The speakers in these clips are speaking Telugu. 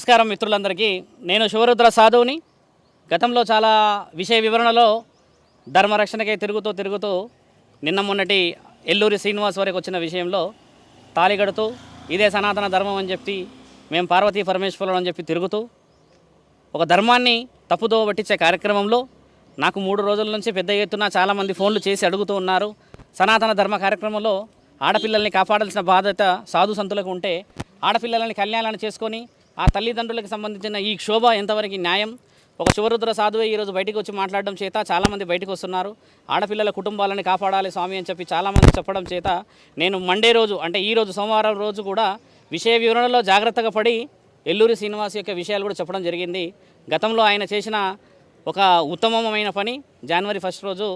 నమస్కారం మిత్రులందరికీ. నేను శివరుద్ర సాధువుని. గతంలో చాలా విషయ వివరణలో ధర్మరక్షణకై తిరుగుతూ తిరుగుతూ నిన్న మొన్నటి ఎల్లూరి శ్రీనివాస్ వరకు వచ్చిన విషయంలో తాళిగడుతూ ఇదే సనాతన ధర్మం అని చెప్పి మేము పార్వతీ పరమేశ్వరులు అని చెప్పి తిరుగుతూ ఒక ధర్మాన్ని తప్పుదో పట్టించే కార్యక్రమంలో నాకు మూడు రోజుల నుంచి పెద్ద ఎత్తున చాలామంది ఫోన్లు చేసి అడుగుతూ ఉన్నారు. సనాతన ధర్మ కార్యక్రమంలో ఆడపిల్లల్ని కాపాడాల్సిన బాధ్యత సాధు సంతులకు ఉంటే ఆడపిల్లలని కళ్యాణాలను చేసుకొని ఆ తల్లిదండ్రులకు సంబంధించిన ఈ క్షోభ ఎంతవరకు న్యాయం? ఒక శివరుద్ర సాధువే ఈరోజు బయటకు వచ్చి మాట్లాడడం చేత చాలామంది బయటకు వస్తున్నారు. ఆడపిల్లల కుటుంబాలని కాపాడాలి స్వామి అని చెప్పి చాలామంది చెప్పడం చేత నేను మండే రోజు అంటే ఈ రోజు సోమవారం రోజు కూడా విషయ వివరణలో జాగ్రత్తగా పడి ఎల్లూరి శ్రీనివాస్ యొక్క విషయాలు కూడా చెప్పడం జరిగింది. గతంలో ఆయన చేసిన ఒక ఉత్తమమైన పని జనవరి ఫస్ట్ రోజు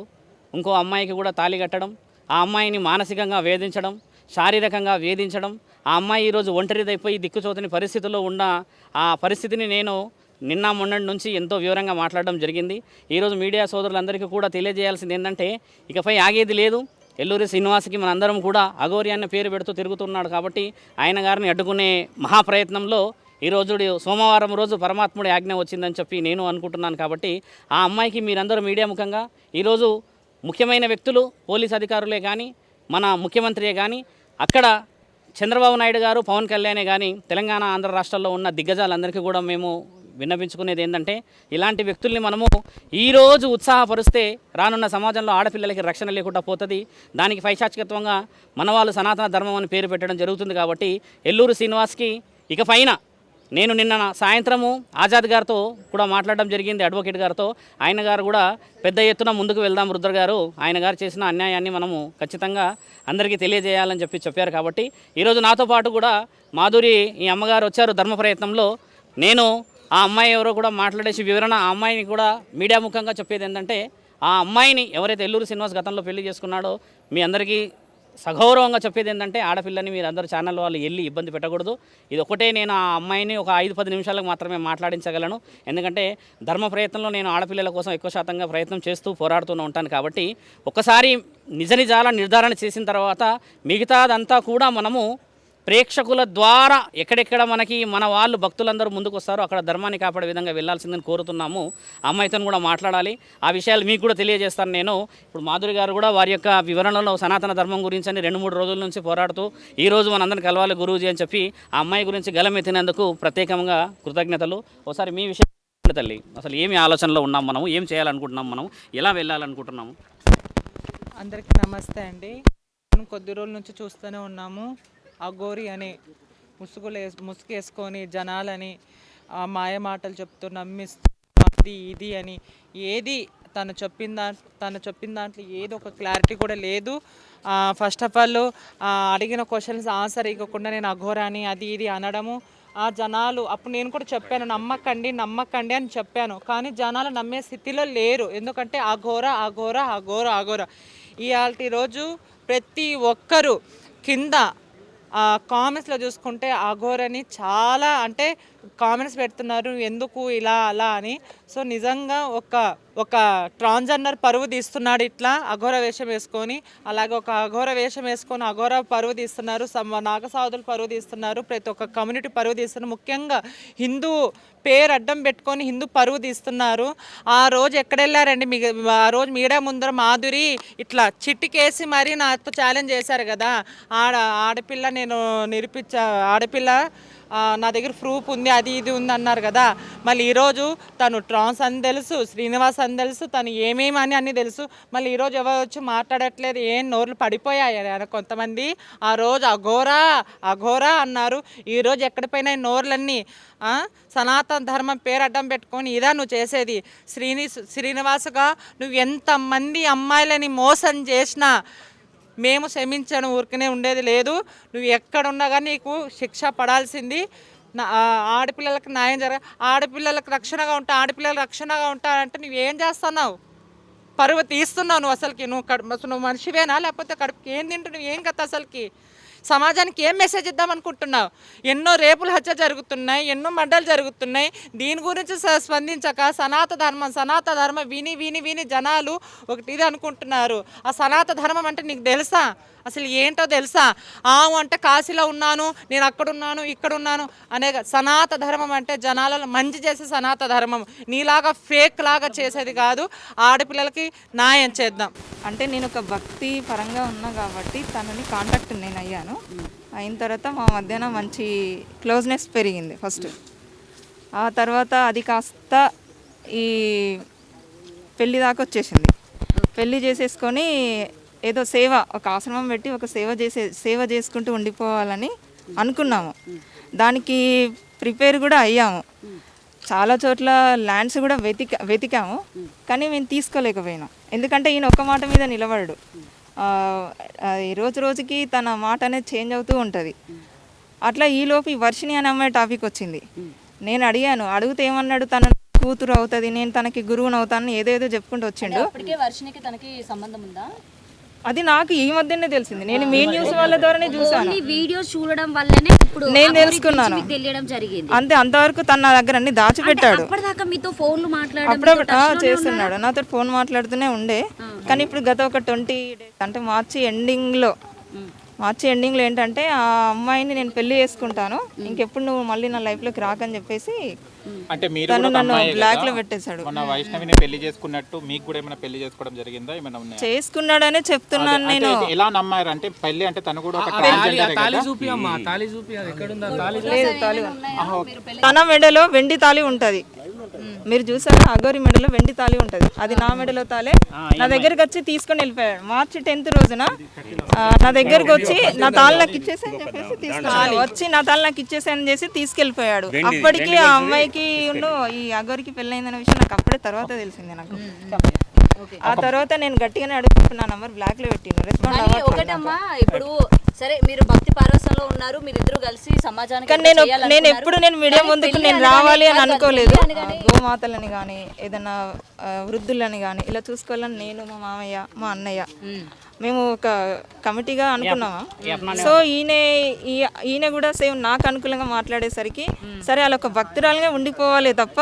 ఇంకో అమ్మాయికి కూడా తాళి కట్టడం ఆ అమ్మాయిని మానసికంగా వేధించడం శారీరకంగా వేధించడం ఆ అమ్మాయి ఈరోజు ఒంటరిదైపోయి దిక్కుచోతని పరిస్థితిలో ఉన్న ఆ పరిస్థితిని నేను నిన్న మొన్నటి నుంచి ఎంతో వివరంగా మాట్లాడడం జరిగింది. ఈరోజు మీడియా సోదరులందరికీ కూడా తెలియజేయాల్సింది ఏంటంటే ఇకపై ఆగేది లేదు. ఎల్లూరి శ్రీనివాస్కి మనందరం కూడా అఘోరి అన్న పేరు పెడుతూ తిరుగుతున్నాడు కాబట్టి ఆయన గారిని అడ్డుకునే మహాప్రయత్నంలో ఈరోజు సోమవారం రోజు పరమాత్ముడి ఆజ్ఞ వచ్చిందని చెప్పి నేను అనుకుంటున్నాను కాబట్టి ఆ అమ్మాయికి మీరందరూ మీడియా ముఖంగా ఈరోజు ముఖ్యమైన వ్యక్తులు పోలీస్ అధికారులే కానీ మన ముఖ్యమంత్రియే కానీ అక్కడ చంద్రబాబు నాయుడు గారు పవన్ కళ్యాణ్ కానీ తెలంగాణ ఆంధ్ర రాష్ట్రాల్లో ఉన్న దిగ్గజాలందరికీ కూడా మేము విన్నపించుకునేది ఏంటంటే ఇలాంటి వ్యక్తుల్ని మనము ఈరోజు ఉత్సాహపరిస్తే రానున్న సమాజంలో ఆడపిల్లలకి రక్షణ లేకుండా పోతుంది. దానికి పైశాచికత్వంగా మన వాళ్ళు సనాతన ధర్మం అని పేరు పెట్టడం జరుగుతుంది కాబట్టి ఎల్లూరు శ్రీనివాస్కి ఇక పైన నేను నిన్న సాయంత్రము ఆజాద్ గారితో కూడా మాట్లాడడం జరిగింది అడ్వకేట్ గారితో. ఆయన గారు కూడా పెద్ద ఎత్తున ముందుకు వెళ్దాం రుద్ర గారు. ఆయన గారు చేసిన అన్యాయాన్ని మనము ఖచ్చితంగా అందరికీ తెలియజేయాలని చెప్పి చెప్పారు కాబట్టి ఈరోజు నాతో పాటు కూడా మాధురి ఈ అమ్మగారు వచ్చారు ధర్మ ప్రయత్నంలో. నేను ఆ అమ్మాయి ఎవరో కూడా మాట్లాడేసి వివరణ ఆ అమ్మాయిని కూడా మీడియా ముఖంగా చెప్పేది ఏంటంటే ఆ అమ్మాయిని ఎవరైతే ఎల్లూరు శ్రీనివాస్ గతంలో పెళ్ళి చేసుకున్నాడో మీ అందరికీ సగౌరవంగా చెప్పేది ఏంటంటే ఆడపిల్లని మీరు అందరు ఛానల్ వాళ్ళు వెళ్ళి ఇబ్బంది పెట్టకూడదు. ఇది ఒకటే నేను ఆ అమ్మాయిని ఒక ఐదు పది నిమిషాలకు మాత్రమే మాట్లాడించగలను. ఎందుకంటే ధర్మ ప్రయత్నంలో నేను ఆడపిల్లల కోసం ఎక్కువ శాతంగా ప్రయత్నం చేస్తూ పోరాడుతూనే ఉంటాను కాబట్టి ఒకసారి నిజ నిజాల నిర్ధారణ చేసిన తర్వాత మిగతాదంతా కూడా మనము ప్రేక్షకుల ద్వారా ఎక్కడెక్కడ మనకి మన వాళ్ళు భక్తులందరూ ముందుకు వస్తారో అక్కడ ధర్మాన్ని కాపాడే విధంగా వెళ్ళాల్సిందని కోరుతున్నాము. అమ్మాయితో కూడా మాట్లాడాలి. ఆ విషయాలు మీకు కూడా తెలియజేస్తాను నేను. ఇప్పుడు మాధురి గారు కూడా వారి యొక్క వివరణలో సనాతన ధర్మం గురించి అని రెండు మూడు రోజుల నుంచి పోరాడుతూ ఈ రోజు మనందరిని కలవాలి గురూజీ అని చెప్పి ఆ అమ్మాయి గురించి గలమెత్తినందుకు ప్రత్యేకంగా కృతజ్ఞతలు. ఒకసారి మీ విషయం తల్లి. అసలు ఏమి ఆలోచనలో ఉన్నాం మనము? ఏం చేయాలనుకుంటున్నాం మనం ఎలా వెళ్ళాలనుకుంటున్నాము? అందరికీ నమస్తే అండి. కొద్ది రోజుల నుంచి చూస్తూనే ఉన్నాము. అఘోరి అని ముసుగులు ముసుగేసుకొని జనాలని ఆ మాయ మాటలు చెప్తూ నమ్మిస్తూ అది ఇది అని ఏది తను చెప్పిన దాంట్లో తను చెప్పిన దాంట్లో ఏదో ఒక క్లారిటీ కూడా లేదు. ఫస్ట్ ఆఫ్ ఆల్ అడిగిన క్వశ్చన్స్ ఆన్సర్ ఇవ్వకుండా నేను అఘోరాని అది ఇది అనడము ఆ జనాలు అప్పుడు నేను కూడా చెప్పాను నమ్మకండి నమ్మకండి అని చెప్పాను. కానీ జనాలు నమ్మే స్థితిలో లేరు. ఎందుకంటే అఘోర అఘోర అఘోర అఘోర. ఇవాళ రోజు ప్రతి ఒక్కరు కింద కామెంట్స్లో చూసుకుంటే అఘోరని చాలా అంటే కామెంట్స్ పెడుతున్నారు ఎందుకు ఇలా అలా అని. సో నిజంగా ఒక ఒక ట్రాన్జెండర్ పరువు తీస్తున్నాడు ఇట్లా అఘోర వేషం వేసుకొని అలాగే ఒక అఘోర వేషం వేసుకొని అఘోర పరువు తీస్తున్నారు నాగసాధులు పరువు తీస్తున్నారు ప్రతి ఒక్క కమ్యూనిటీ పరువు తీస్తున్నారు. ముఖ్యంగా హిందూ పేరు అడ్డం పెట్టుకొని హిందూ పరువు తీస్తున్నారు. ఆ రోజు ఎక్కడెళ్ళారండి మీ ఆ రోజు మీడియా ముందర మాధురి ఇట్లా చిట్టికేసి మరీ నాతో ఛాలెంజ్ చేశారు కదా. ఆడ ఆడపిల్ల నేను నిరూపించ ఆడపిల్ల నా దగ్గర ప్రూఫ్ ఉంది అది ఇది ఉంది అన్నారు కదా. మళ్ళీ ఈరోజు తను ట్రాన్స్ అని తెలుసు శ్రీనివాస్ అని తెలుసు తను ఏమేమి అని అన్నీ తెలుసు. మళ్ళీ ఈరోజు ఎవరు వచ్చి మాట్లాడట్లేదు ఏం నోర్లు పడిపోయాయి కొంతమంది. ఆ రోజు అఘోరా అఘోరా అన్నారు ఈరోజు ఎక్కడ నోర్లన్నీ? సనాతన ధర్మం పేరు అడ్డం పెట్టుకొని ఇదా నువ్వు చేసేది? శ్రీని శ్రీనివాసుగా నువ్వు ఎంతమంది అమ్మాయిలని మోసం చేసినా మేము క్షమించడం ఊరికనే ఉండేది లేదు. నువ్వు ఎక్కడున్నా కానీ నీకు శిక్ష పడాల్సింది. నా ఆడపిల్లలకు న్యాయం జరగ ఆడపిల్లలకు రక్షణగా ఉంటా ఆడపిల్లలకు రక్షణగా ఉంటానంటే నువ్వు ఏం చేస్తున్నావు? పరువు తీస్తున్నావు నువ్వు అసలుకి. నువ్వు కడుపు అసలు నువ్వు మనిషివేనా? లేకపోతే కడుపుకి ఏం తింటు నువ్వు ఏం కదా అసలుకి? సమాజానికి ఏం మెసేజ్ ఇద్దాం అనుకుంటున్నావు? ఎన్నో రేపులు హత్య జరుగుతున్నాయి ఎన్నో మండలు జరుగుతున్నాయి. దీని గురించి స్పందించక సనాత ధర్మం సనాత ధర్మం విని విని విని జనాలు ఒకటి ఇది అనుకుంటున్నారు. ఆ సనాత ధర్మం అంటే నీకు తెలుసా? అసలు ఏంటో తెలుసా? ఆవు అంటే కాశీలో ఉన్నాను నేను అక్కడున్నాను ఇక్కడున్నాను ఇక్కడ ఉన్నాను అనే సనాత ధర్మం అంటే జనాలలో మంచి చేసే సనాత ధర్మం. నీలాగా ఫేక్ లాగా చేసేది కాదు. ఆడపిల్లలకి న్యాయం చేద్దాం. అంటే నేను ఒక భక్తి పరంగా ఉన్నా కాబట్టి తనని కాంటాక్ట్ నేను అయ్యాను అయిన తర్వాత మా మధ్యన మంచి క్లోజ్నెస్ పెరిగింది ఫస్ట్ ఆ తర్వాత అది కాస్త ఈ పెళ్ళి దాకా వచ్చేసింది. పెళ్ళి చేసేసుకొని ఏదో సేవ ఒక ఆశ్రమం పెట్టి ఒక సేవ చేసే సేవ చేసుకుంటూ ఉండిపోవాలని అనుకున్నాము. దానికి ప్రిపేర్ కూడా అయ్యాము. చాలా చోట్ల ల్యాండ్స్ కూడా వెతికా వెతికాము. కానీ మేము తీసుకోలేకపోయినాం. ఎందుకంటే ఈయన ఒక్క మాట మీద నిలబడడు. రోజు రోజుకి తన మాట అనేది చేంజ్ అవుతూ ఉంటుంది. అట్లా ఈలోపు ఈ వర్షిణి అనే అమ్మాయి టాపిక్ వచ్చింది. నేను అడిగాను అడిగితే ఏమన్నాడు? తన కూతురు అవుతుంది నేను తనకి గురువుని అవుతాను ఏదేదో చెప్పుకుంటూ వచ్చిండు. వర్షినికి తనకి సంబంధం ఉందా? అది నాకు ఈ మధ్యనే తెలిసింది. నేను మీ న్యూస్ వాళ్ళ ద్వారానే చూసాను వీడియోస్ చూడడం వల్లనే ఇప్పుడు నేను తెలుసుకున్నాను. తెలియడం జరిగింది. అంతే అంతవరకు తన నా దగ్గర అన్ని దాచిపెట్టాడు. అప్పటిదాకా మీతో ఫోన్లు ఆ, చేస్తున్నాడు. నాతో ఫోన్ మాట్లాడుతూనే ఉండే. కానీ ఇప్పుడు గత ఒక ట్వంటీ డేస్ అంటే మార్చి ఎండింగ్లో మార్చి ఎండింగ్లో ఏంటంటే ఆ అమ్మాయిని నేను పెళ్ళి చేసుకుంటాను. ఇంకెప్పుడు నువ్వు మళ్ళీ నా లైఫ్లోకి రాకని చెప్పేసి అంటే మీరు తను నన్ను బ్లాక్? లో పెట్టేశాడు. మొన్న వైష్ణవిని పెళ్ళి చేసుకున్నట్టు మీకు కూడా ఏమైనా పెళ్ళి చేసుకోవడం జరిగిందా? ఏమైనా ఉన్నాయా? చేసుకున్నాడనే చెప్తున్నాను అంటే నేను. ఎలా నమ్మారు? అంటే పెళ్ళి అంటే తను కూడా ఒక ట్రాన్స్జెండరే కదా? లేదు తాళి తన మెడలో వెండి తాళి ఉంటది. మీరు చూసారా? అగోరి మెడలో వెండి తాళి ఉంటది. అది నా మెడలో తాలే. నా దగ్గరికి వచ్చి తీసుకొని వెళ్ళిపోయాడు. మార్చి టెన్త్ రోజున నా దగ్గరికి వచ్చి నా తాళి నాకు ఇచ్చేసి అని చెప్పేసి తీసుకున్నాడు వచ్చి నా తాళి నాకు ఇచ్చేసి అని చేసి తీసుకెళ్ళిపోయాడు. అప్పటికి ఆ అమ్మాయికి ఈ అగోరికి పెళ్ళైందనే విషయం నాకు అప్పుడే తర్వాత తెలిసింది నాకు. ఆ తర్వాత నేను గట్టిగానే అడుగుతున్నా నా నంబర్ బ్లాక్లో పెట్టిన రెస్పాండ్ ఒకటమ్మా ఇప్పుడు సరే మీరు భక్తి పారవసంలో ఉన్నారు మీరిద్దరు కలిసి సమాజానికి నేను. నేను ఎప్పుడు నేను మీడియా ముందుకు నేను రావాలి అని అనుకోలేదు. గోమాతలని కానీ ఏదైనా వృద్ధులని కానీ ఇలా చూసుకోవాలని నేను మా మామయ్య మా అన్నయ్య. మేము ఒక కమిటీగా అనుకున్నామా? సో ఈయన ఈ- ఈయన కూడా సేమ్ నాకు అనుకూలంగా మాట్లాడేసరికి సరే అలా ఒక భక్తురాలుగా ఉండిపోవాలి తప్ప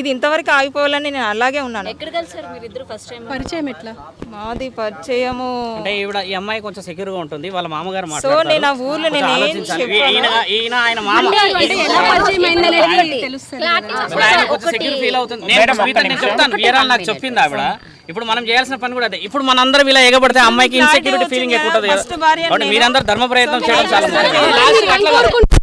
ఇది ఇంతవరకు ఆగిపోవాలని నేను అలాగే ఉన్నాను. ఎక్కడ కలిసారు మీరిద్దరు ఫస్ట్ టైం పరిచయం ఎట్లా? మాది పరిచయము అంటే ఈవిడ ఈ అమ్మాయి కొంచెం సెక్యూర్గా ఉంటుంది వాళ్ళ మామగారు సో మాట్లాడతారు. నేను ఆ ఊర్లో నేను ఏం ఆలోచించాలి. ఈయన ఈయన ఆయన మామ. ఆయన కొంచెం సెక్యూర్ ఫీల్ అవుతుంది. నేను చెప్తాను. వీరాలు నాకు చెప్పింది ఆవిడ. ఇప్పుడు మనం చేయాల్సిన పని కూడా అదే. ఇప్పుడు మనందరం ఇలా ఎగబడితే ఆ అమ్మాయికి ఇన్సెక్యూరిటీ ఫీలింగ్ ఎక్కువ ఉంటుంది ఫస్ట్ భార్య కాబట్టి మీరందరూ ధర్మ ప్రయత్నం చేయడం చాలా ముఖ్యం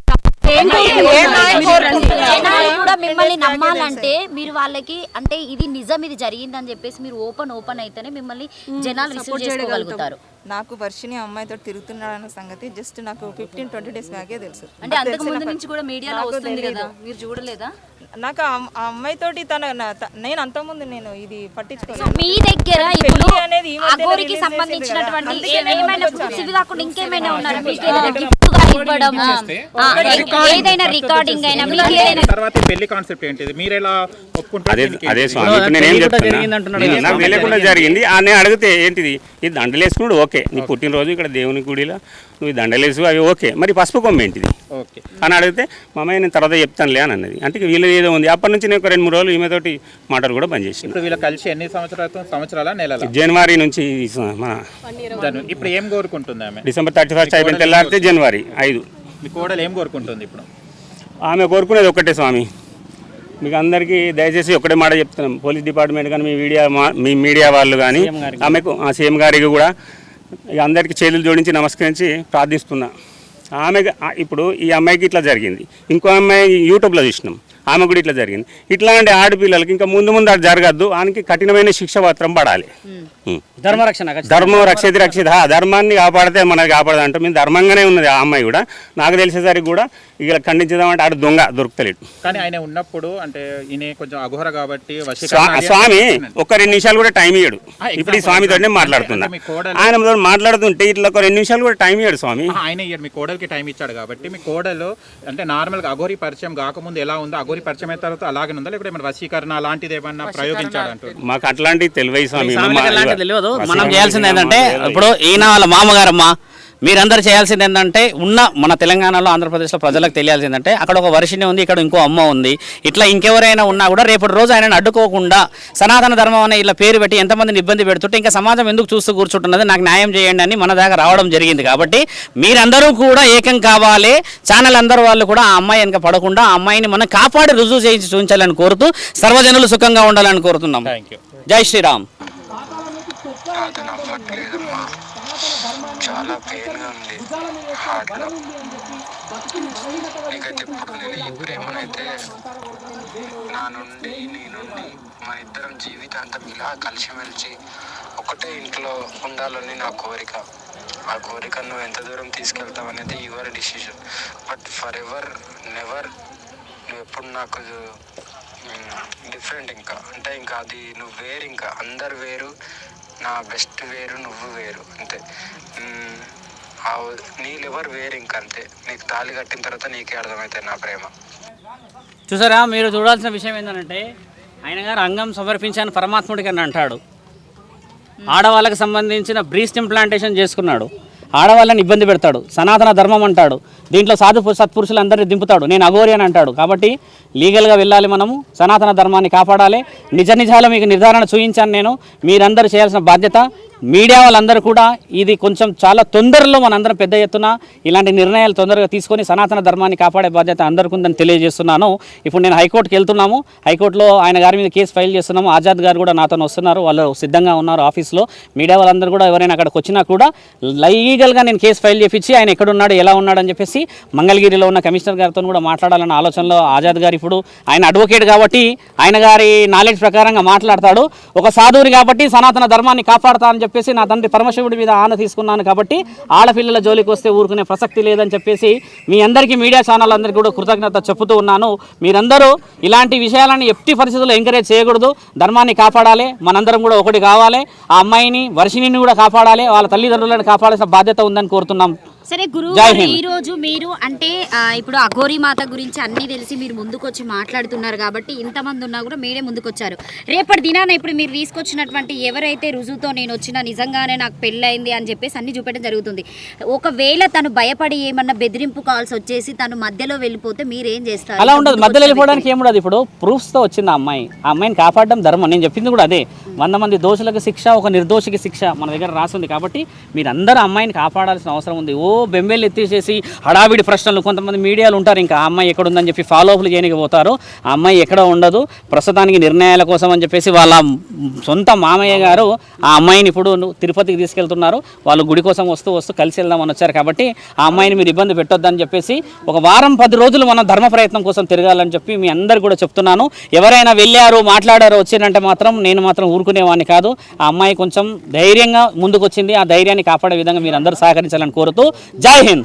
కూడా మిమ్మల్ని నమ్మాలంటే మీరు వాళ్ళకి అంటే ఇది నిజం ఇది జరిగిందని చెప్పేసి మీరు ఓపెన్ ఓపెన్ అయితేనే మిమ్మల్ని జనాలు రిసీవ్ చేసుకోగలుగుతారు. నాకు వర్షిని అమ్మాయితో తిరుగుతున్నాడన్న సంగతి జస్ట్ నాకు ఫిఫ్టీన్ ట్వంటీ డేస్ బ్యాకే తెలుసు. అంటే అంతకు ముందు నుంచి కూడా మీడియాలో వస్తుంది కదా మీరు చూడలేదా? నాకు ఆ అమ్- ఆ అమ్మాయితోటి తన నేను అంతకుముందు నేను ఇది పట్టించుకోలేదు. మీ దగ్గర ఇప్పుడు పెళ్ళి అనేది ఈ మధ్యనే అగోరికి release సంబంధించినటువంటి చేసింది ఏ- కదా. ఏమైనా ప్రూఫ్స్ ఇవి కాకుండా ఇంకేమైనా ఉన్నారా? మీకు ఏదైనా గిఫ్ట్గా ఇవ్వడం? ఆ, ఏ- ఏదైనా రికార్డింగ్ అయినా మీకు ఏదైనా తర్వాత ఈ పెళ్ళి కాన్సెప్ట్ ఏంటిది? మీరు ఎలా ఒప్పుకుంటారు అదే స్వామి ఇప్పుడు నేనేం పెళ్ళి కూడా చెప్తున్నా? జరిగింది నాకు. తెలియకుండా నేను అడిగితే ఏంటిది? ఇది దండలేసుకున్నాడు ఓకే నీ పుట్టినరోజు ఇక్కడ దేవుని గుడిలో నువ్వు దండలేసు అవి ఓకే మరి పసుపు కొమ్మ ఏంటిది? ఓకే. అని అడిగితే మా అమ్మాయి నేను తర్వాత చెప్తానులే అని అన్నది. అంటే వీళ్ళు ఏదో ఉంది. అప్పటి నుంచి నేను ఒక రెండు మూడు రోజులు ఈమెతోటి మాటలు కూడా బంద్ చేసింది. ఇప్పుడు వీళ్ళు కలిసి ఎన్ని సంవత్సరాలు సంవత్సరాల నెలల? జనవరి నుంచి ఈ స- మన ఇప్పుడు ఏం కోరుకుంటుంది ఆమె? డిసెంబర్ థర్టీ ఫస్ట్ అయిపోయిన తెల్లారితే జనవరి ఐదు. మీ కోడలు ఏం కోరుకుంటుంది ఇప్పుడు? ఆమె కోరుకునేది ఒక్కటే స్వామి. మీకు అందరికీ దయచేసి ఒకటే మాట చెప్తున్నాం. పోలీస్ డిపార్ట్మెంట్ కానీ మీ మీడియా మా- మీ మీడియా వాళ్ళు కానీ ఆమెకు ఆ సీఎం గారికి కూడా ఇక అందరికీ చేతులు జోడించి నమస్కరించి ప్రార్థిస్తున్నా. ఆమె ఇప్పుడు ఈ అమ్మాయికి ఇట్లా జరిగింది. ఇంకో అమ్మాయి యూట్యూబ్లో చూసినాం. ఆమె కూడా ఇట్లా జరిగింది. ఇట్లాంటి ఆడపిల్లలకి ఇంకా ముందు ముందు అది జరగద్దు. ఆమెకి కఠినమైన శిక్ష మాత్రం పడాలి. ధర్మరక్షణ. ధర్మం రక్షిత రక్షిత. ఆ ధర్మాన్ని కాపాడితే మనది కాపాడదు అంటే. మేము ధర్మంగానే ఉన్నది ఆ అమ్మాయి కూడా. నాకు తెలిసేసరికి కూడా ఇక ఖండించదామంటే ఆడ దొంగ దొరుకుతలేడు. కానీ ఆయన ఉన్నప్పుడు అంటే ఈయన కొంచెం అఘోర కాబట్టి స్వామి ఒక రెండు నిమిషాలు కూడా టైం ఇయ్యడు. ఇప్పుడు ఈ స్వామితోనే అంటే- మాట్లాడుతున్నా ఆయన మాట్లాడుతుంటే ఇట్లా ఒక రెండు నిమిషాలు కూడా టైం ఇయ్యడు స్వామి. ఆయన ఇయ్యాడు. మీ కోడలికి టైం ఇచ్చాడు కాబట్టి మీ కోడలు అంటే నార్మల్గా అఘోరి పరిచయం కాకముందు ఎలా ఉందో అఘోరి పరిచయం అయిన తర్వాత అలాగే ఉందా లేకపోతే ఏమైనా వశీకరణ అలాంటిది ఏమన్నా ప్రయోగించాడు అంటూ మాకు అట్లాంటివి తెలివై స్వామి. తెలియదు. మనం చేయాల్సింది ఏంటంటే ఇప్పుడు ఈయన వాళ్ళ మామగారమ్మ మీరందరూ చేయాల్సింది ఏంటంటే ఉన్న మన తెలంగాణలో ఆంధ్రప్రదేశ్లో ప్రజలకు తెలియాల్సిందంటే అక్కడ ఒక వర్షిని ఉంది ఇక్కడ ఇంకో అమ్మ ఉంది. ఇట్లా ఇంకెవరైనా ఉన్నా కూడా రేపటి రోజు ఆయనను అడ్డుకోకుండా సనాతన ధర్మం అనే ఇలా పేరు పెట్టి ఎంతమందిని ఇబ్బంది పెడుతుంటే ఇంకా సమాజం ఎందుకు చూస్తూ కూర్చుంటున్నది నాకు న్యాయం చేయండి అని మన దాకా రావడం జరిగింది. కాబట్టి మీరందరూ కూడా ఏకం కావాలి. ఛానల్ అందరూ వాళ్ళు కూడా ఆ అమ్మాయి వెనక పడకుండా ఆ అమ్మాయిని మనం కాపాడి రుజువు చేయించి చూపించాలని కోరుతూ సర్వజనులు సుఖంగా ఉండాలని కోరుతున్నాం. థ్యాంక్ యూ జై శ్రీరామ్. చాలా పెయిన్గా ఉంది. హార్ట్లో నీకైతే ఇప్పుడు నేను ఈ ప్రేమనైతే నా నుండి నీ నుండి మా ఇద్దరం జీవితాంతం ఇలా కలిసిమెలిసి ఒకటే ఇంట్లో ఉండాలని నా కోరిక. ఆ కోరిక నువ్వు ఎంత దూరం తీసుకెళ్తావు అనేది your decision but forever never నువ్వు ఎప్పుడు నాకు డిఫరెంట్ ఇంకా. అంటే ఇంకా అది నువ్వు వేరు ఇంకా. అందరు వేరు నా బెస్ట్ వేరు నువ్వు వేరు అంతే. నీ లెవర్ వేరు ఇంకా అంతే నీకు తాళి కట్టిన తర్వాత నీకే అర్థమవుతాయి నా ప్రేమ. చూసారా మీరు చూడాల్సిన విషయం ఏంటంటే ఆయన గారు అంగం సమర్పించాను పరమాత్ముడికి అని అంటాడు. ఆడవాళ్ళకి సంబంధించిన బ్రీస్ట్ ఇంప్లాంటేషన్ చేసుకున్నాడు. ఆడవాళ్ళని ఇబ్బంది పెడతాడు. సనాతన ధర్మం అంటాడు. దీంట్లో సాధు సత్పురుషులందరినీ దింపుతాడు. నేను అఘోరి అని అంటాడు. కాబట్టి లీగల్గా వెళ్ళాలి మనము. సనాతన ధర్మాన్ని కాపాడాలి. నిజ నిజాలు మీకు నిర్ధారణ చూపించాను నేను. మీరందరూ చేయాల్సిన బాధ్యత మీడియా వాళ్ళందరూ కూడా ఇది కొంచెం చాలా తొందరలో మనందరం పెద్ద ఎత్తున ఇలాంటి నిర్ణయాలు తొందరగా తీసుకొని సనాతన ధర్మాన్ని కాపాడే బాధ్యత అందరికీ ఉందని తెలియజేస్తున్నాను. ఇప్పుడు నేను హైకోర్టుకి వెళ్తున్నాము. హైకోర్టులో ఆయన గారి మీద కేసు ఫైల్ చేస్తున్నాము. ఆజాద్ గారు కూడా నాతో వస్తున్నారు. వాళ్ళు సిద్ధంగా ఉన్నారు ఆఫీస్లో. మీడియా వాళ్ళందరూ కూడా ఎవరైనా అక్కడికి వచ్చినా కూడా లీగల్గా నేను కేసు ఫైల్ చేపించి ఆయన ఎక్కడున్నాడు ఎలా ఉన్నాడు అని చెప్పేసి మంగళగిరిలో ఉన్న కమిషనర్ గారితో కూడా మాట్లాడాలన్న ఆలోచనలో ఆజాద్ గారు ఇప్పుడు ఆయన అడ్వకేట్ కాబట్టి ఆయన గారి నాలెడ్జ్ ప్రకారంగా మాట్లాడతాడు. ఒక సాధువుని కాబట్టి సనాతన ధర్మాన్ని కాపాడతా అని చెప్పేసి నా తండ్రి పరమశివుడి మీద ఆన తీసుకున్నాను కాబట్టి ఆడపిల్లల జోలికి వస్తే ఊరుకునే ప్రసక్తి లేదని చెప్పేసి మీ అందరికీ మీడియా ఛానల్ అందరికీ కూడా కృతజ్ఞత చెప్పుతూ ఉన్నాను. మీరందరూ ఇలాంటి విషయాలను ఎట్టి పరిస్థితుల్లో ఎంకరేజ్ చేయకూడదు. ధర్మాన్ని కాపాడాలి. మనందరం కూడా ఒకటి కావాలి. ఆ అమ్మాయిని వర్షిణిని కూడా కాపాడాలి. వాళ్ళ తల్లిదండ్రులను కాపాడాల్సిన బాధ్యత ఉందని కోరుతున్నాం. సరే గురువు. ఈ రోజు మీరు అంటే ఇప్పుడు అఘోరి మాత గురించి అన్ని తెలిసి మీరు ముందుకు వచ్చి మాట్లాడుతున్నారు కాబట్టి ఇంతమంది ఉన్నా కూడా మీరే ముందుకు వచ్చారు రేపటి దినాన ఇప్పుడు మీరు తీసుకొచ్చినటువంటి ఎవరైతే రుజువుతో నేను వచ్చినా నిజంగానే నాకు పెళ్ళయింది అని చెప్పేసి అన్ని చూపెట్టడం జరుగుతుంది. ఒకవేళ తను భయపడి ఏమన్నా బెదిరింపు కాల్స్ వచ్చేసి తను మధ్యలో వెళ్ళిపోతే మీరేం చేస్తారు? అలా ఉండదు. మధ్యలో వెళ్ళిపోవడానికి ఏముండదు. ఇప్పుడు ప్రూఫ్స్తో వచ్చింది ఆ అమ్మాయి ఆ అమ్మాయిని కాపాడడం ధర్మం. నేను చెప్పింది కూడా అదే. వంద మంది దోషులకు శిక్ష ఒక నిర్దోషికి శిక్ష మన దగ్గర రాసింది కాబట్టి మీరందరూ అమ్మాయిని కాపాడాల్సిన అవసరం ఉంది. ఓ బెంబేలు ఎత్తేసేసి హడావిడి ప్రశ్నలు కొంతమంది మీడియాలు ఉంటారు. ఇంకా ఆ అమ్మాయి ఎక్కడ ఉందని చెప్పి ఫాలో అప్లు చేయడానికి పోతారు. ఆ అమ్మాయి ఎక్కడ ఉండదు. ప్రస్తుతానికి నిర్ణయాల కోసం అని చెప్పేసి వాళ్ళ సొంత మామయ్య గారు ఆ అమ్మాయిని ఇప్పుడు తిరుపతికి తీసుకెళ్తున్నారు. వాళ్ళు గుడి కోసం వస్తూ వస్తూ కలిసి వెళ్దామని వచ్చారు. కాబట్టి ఆ అమ్మాయిని మీరు ఇబ్బంది పెట్టొద్దని చెప్పేసి ఒక వారం పది రోజులు మనం ధర్మ ప్రయత్నం కోసం తిరగాలని చెప్పి మీ అందరు కూడా చెప్తున్నాను. ఎవరైనా వెళ్ళారు మాట్లాడారు వచ్చిందంటే మాత్రం నేను మాత్రం ఊరుకునేవాడిని కాదు. ఆ అమ్మాయి కొంచెం ధైర్యంగా ముందుకు వచ్చింది ఆ ధైర్యాన్ని కాపాడే విధంగా మీరు అందరూ సహకరించాలని కోరుతూ జై హింద్